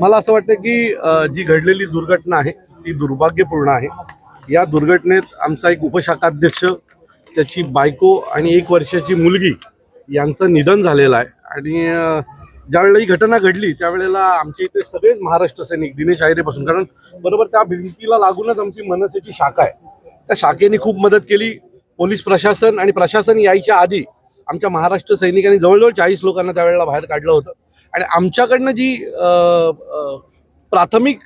मला असं वाटतं की जी घडलेली दुर्घटना आहे ती दुर्भाग्यपूर्ण आहे. या दुर्घटनेत आमचा एक उपशाखाध्यक्ष त्याची बायको आणि एक वर्षाची मुलगी यांचं निधन झालेलं आहे. आणि ज्यावेळेला ही घटना घडली त्यावेळेला आमच्या इथे सगळेच महाराष्ट्र सैनिक दिनेश आयरेपासून. कारण बरोबर त्या भिंतीला लागूनच आमची मनसेची शाखा आहे. त्या शाखेने खूप मदत केली. पोलीस प्रशासन आणि प्रशासन यायच्या आधी आमच्या महाराष्ट्र सैनिकांनी जवळजवळ चाळीस लोकांना त्यावेळेला बाहेर काढलं होतं. आणि आमच्याकडनं जी प्राथमिक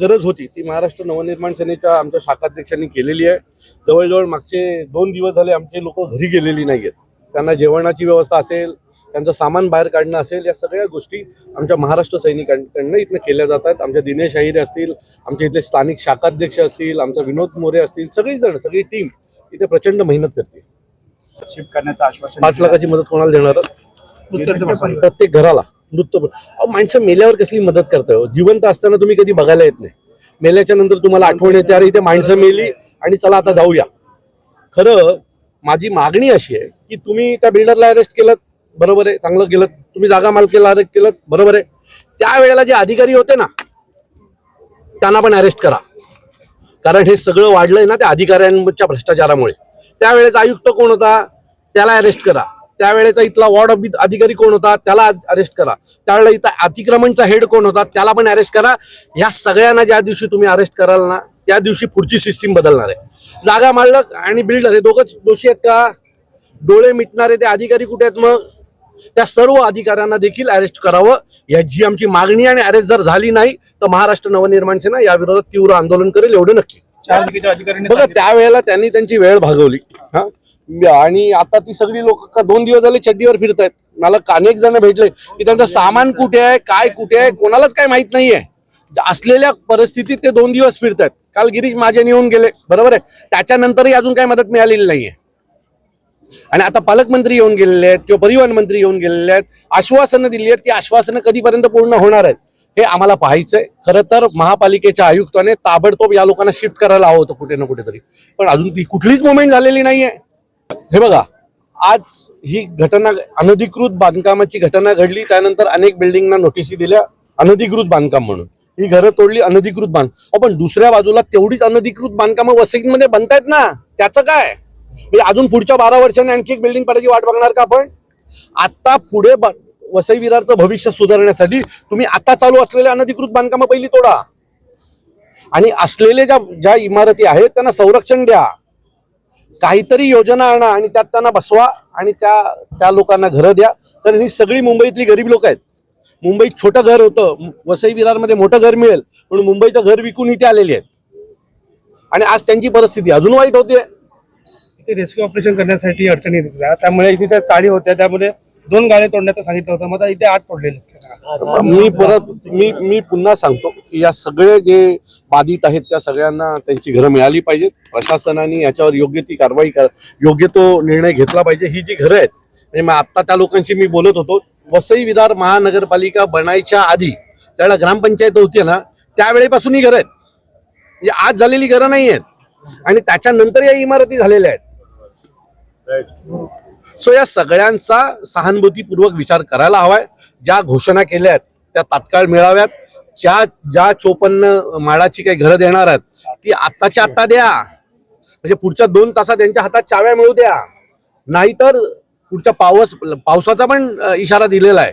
गरज होती ती महाराष्ट्र नवनिर्माण सेनेच्या आमच्या शाखाध्यक्षांनी केलेली आहे. जवळजवळ मागचे दोन दिवस झाले आमचे लोक घरी गेलेली नाही आहेत त्यांना जेवणाची व्यवस्था असेल त्यांचं सामान बाहेर काढणं असेल या सगळ्या गोष्टी आमच्या महाराष्ट्र सैनिकांकडनं इथनं केल्या जात आहेत. आमच्या दिनेश अहिरे असतील आमच्या इथले स्थानिक शाखाध्यक्ष असतील आमचा विनोद मोरे असतील सगळी जण सगळी टीम इथे प्रचंड मेहनत करते. शिफ्ट करण्याचं आश्वासन पाच लाखाची मदत कोणाला देणार? प्रत्येक घराला. मृत्यू. अहो, माणसं मेल्यावर कसली मदत करताय? हो? जिवंत असताना तुम्ही कधी बघायला येत नाही. मेल्याच्या नंतर तुम्हाला आठवण येते अरे इथे माणसं मेली आणि चला आता जाऊया. खरं माझी मागणी अशी आहे की तुम्ही त्या बिल्डरला अरेस्ट केलं बरोबर आहे चांगलं केलं तुम्ही जागा मालकीला अरेस्ट केलं बरोबर आहे. त्यावेळेला जे अधिकारी होते ना त्यांना पण अरेस्ट करा. कारण हे सगळं वाढलंय ना त्या अधिकाऱ्यांच्या भ्रष्टाचारामुळे. त्यावेळेचा आयुक्त कोण होता? त्याला अरेस्ट करा. त्यावेळेचा इथला वॉर्ड ऑफ अधिकारी कोण होता त्याला अरेस्ट करा. त्यावेळेला इथं अतिक्रमणचा हेड कोण होता त्याला पण अरेस्ट करा. या सगळ्यांना ज्या दिवशी तुम्ही अरेस्ट कराल ना त्या दिवशी पुढची सिस्टीम बदलणार आहे. जागा मालक आणि बिल्डर हे दोघंच दोषी आहेत का? डोळे मिटणारे ते अधिकारी कुठे आहेत मग? त्या सर्व अधिकाऱ्यांना देखील अरेस्ट करावं. याची आमची मागणी आणि अरेस्ट जर झाली नाही तर महाराष्ट्र नवनिर्माण सेना या विरोधात तीव्र आंदोलन करेल एवढं नक्की. बघा. त्यावेळेला त्यांनी त्यांची वेळ भागवली. हा? आणि आता ती सगळी लोक का दोन दिवस झाले चड्डीवर फिरतायत. मला अनेक जण भेटले की त्यांचं सामान कुठे आहे काय कुठे आहे कोणालाच काय माहीत नाहीये. असलेल्या परिस्थितीत ते दोन दिवस फिरतायत. काल गिरीश महाजन येऊन गेले. बरोबर आहे? त्याच्यानंतरही अजून काही मदत मिळालेली नाहीये. आणि आता पालकमंत्री येऊन गेलेले आहेत किंवा परिवहन मंत्री येऊन गेलेले आहेत आश्वासनं दिली आहेत ती आश्वासनं कधीपर्यंत पूर्ण होणार आहेत हे आम्हाला पाहायचंय. खरं तर महापालिकेच्या आयुक्ताने ताबडतोब या लोकांना शिफ्ट करायला हवं होतं कुठे ना कुठेतरी. पण अजून ती कुठलीच मुवमेंट झालेली नाहीये. हे बघा आज ही घटना अनधिकृत बांधकामाची घटना घडली त्यानंतर अनेक बिल्डिंगना नोटिसी दिल्या अनधिकृत बांधकाम म्हणून. ही घरं तोडली अनधिकृत बांध पण दुसऱ्या बाजूला तेवढीच अनधिकृत बांधकामं वसईमध्ये बनतायत ना? त्याचं काय? म्हणजे अजून पुढच्या बारा वर्षांनी आणखी एक बिल्डिंग पडायची वाट बघणार का आपण? आता पुढे वसई विरारचं भविष्य सुधारण्यासाठी तुम्ही आता चालू असलेल्या अनधिकृत बांधकामं पहिली तोडा. आणि असलेले ज्या ज्या इमारती आहेत त्यांना संरक्षण द्या. काहीतरी योजना आणा आणि त्यात त्यांना बसवा आणि त्या त्या लोकांना घरं द्या. कारण ही सगळी मुंबईतली गरीब लोक आहेत. मुंबईत छोटं घर होतं. वसई विरारमध्ये मोठं घर मिळेल. म्हणून मुंबईचं घर विकून इथे आलेली आहेत. आणि आज त्यांची परिस्थिती अजून वाईट होते ते रेस्क्यू ऑपरेशन करण्यासाठी अडचणी येत होत्या. त्यामुळे इथे त्या चाळी होत्या. त्यामुळे दोन गाड्या तोडण्याचं सांगितलं होतं. मग इथे आठ तोडलेले आहेत. मी परत मी मी पुन्हा सांगतो. की या सगळे जे बाधित आहेत त्या सगळ्यांना त्यांची घरं मिळाली पाहिजेत. प्रशासनाने याच्यावर योग्य ती कारवाई कर योग्य तो निर्णय घेतला पाहिजे. ही जी घरं आहेत म्हणजे मग आत्ता त्या लोकांशी मी बोलत होतो वसई विदार महानगरपालिका बनायच्या आधी त्यावेळेला ग्रामपंचायत होती ना त्यावेळेपासून ही घरं आहेत. म्हणजे आज झालेली घरं नाही आहेत. आणि त्याच्यानंतर या इमारती झालेल्या आहेत. सो या सगळ्यांचा सहानुभूतीपूर्वक विचार करायला हवाय. ज्या घोषणा केल्या आहेत त्या तात्काळ मिळाव्यात. ज्या ज्या चोपन्न माळाची काही घरं देणार आहेत ती आत्ताच्या आत्ता द्या. म्हणजे पुढच्या दोन तासात त्यांच्या हातात चाव्या मिळू द्या. नाहीतर पुढच्या पावस पावसाचा पण इशारा दिलेला आहे.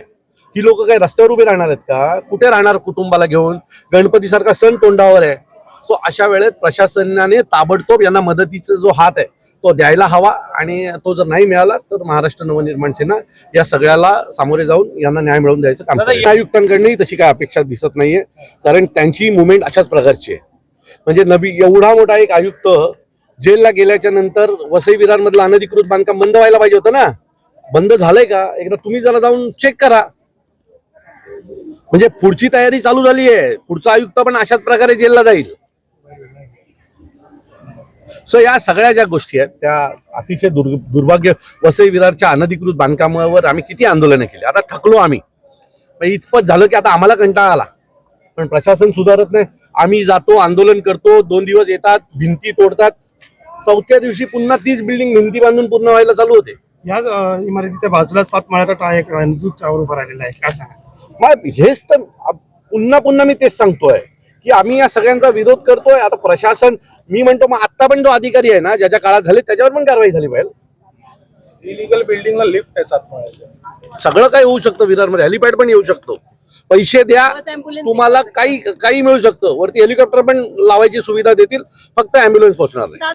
ही लोक काही रस्त्यावर उभे राहणार आहेत का? कुठे राहणार कुटुंबाला घेऊन? गणपतीसारखा सण तोंडावर आहे. सो अशा वेळेत प्रशासनाने ताबडतोब यांना मदतीचा जो हात आहे तो द्यायला हवा आणि तो जर नाही मिळाला तर महाराष्ट्र नवनिर्माण सेना या सगळ्याला सामोरे जाऊन यांना न्याय मिळवून द्यायचं काम करेल. आयुक्तांकडनंही तशी काय अपेक्षा दिसत नाहीये. कारण त्यांची मुवमेंट अशाच प्रकारची आहे. म्हणजे नवी एवढा मोठा एक आयुक्त जेलला गेल्याच्यानंतर वसई विरार मधलं अनधिकृत बांधकाम बंद व्हायला पाहिजे होतं ना? बंद झालंय का? एकदा तुम्ही जरा जाऊन चेक करा. म्हणजे पुढची तयारी चालू झाली आहे पुढचा आयुक्त पण अशाच प्रकारे जेलला जाईल. सो या सगळ्या ज्या गोष्टी आहेत त्या अतिशय दुर् दुर्भाग्य वसई विरारच्या अनधिकृत बांधकामावर आम्ही किती आंदोलनं केली. आता थकलो आम्ही. इतपत झालं की आता आम्हाला कंटाळा आला. पण प्रशासन सुधारत नाही. आम्ही जातो आंदोलन करतो दोन दिवस येतात भिंती तोडतात. चौथ्या दिवशी पुन्हा तीच बिल्डिंग भिंती बांधून पूर्ण व्हायला चालू होते. या इमारतीच्या बाजूला सात माळ्याचा टाय एक विद्युत टावर उभा राहिलेला आहे. काय सांगा हेच तर पुन्हा पुन्हा मी तेच सांगतोय. की आम्ही या सगळ्यांचा विरोध करतोय. आता प्रशासन मी म्हणतो मग आता पण जो अधिकारी आहे ना ज्याच्या काळात झाले त्याच्यावर पण कारवाई झाली पाहिजे. इलिगल बिल्डिंगला लिफ्ट आहे सातमाळ्याच्या सगळं काही होऊ शकतं विरारमध्ये. हेलिपॅड पण येऊ शकतो. पैसे द्या. तुम्हाला काही काही मिळू शकतं. वरती हेलिकॉप्टर पण लावायची सुविधा देतील. फक्त अँब्युलन्स पोहोचणार नाही.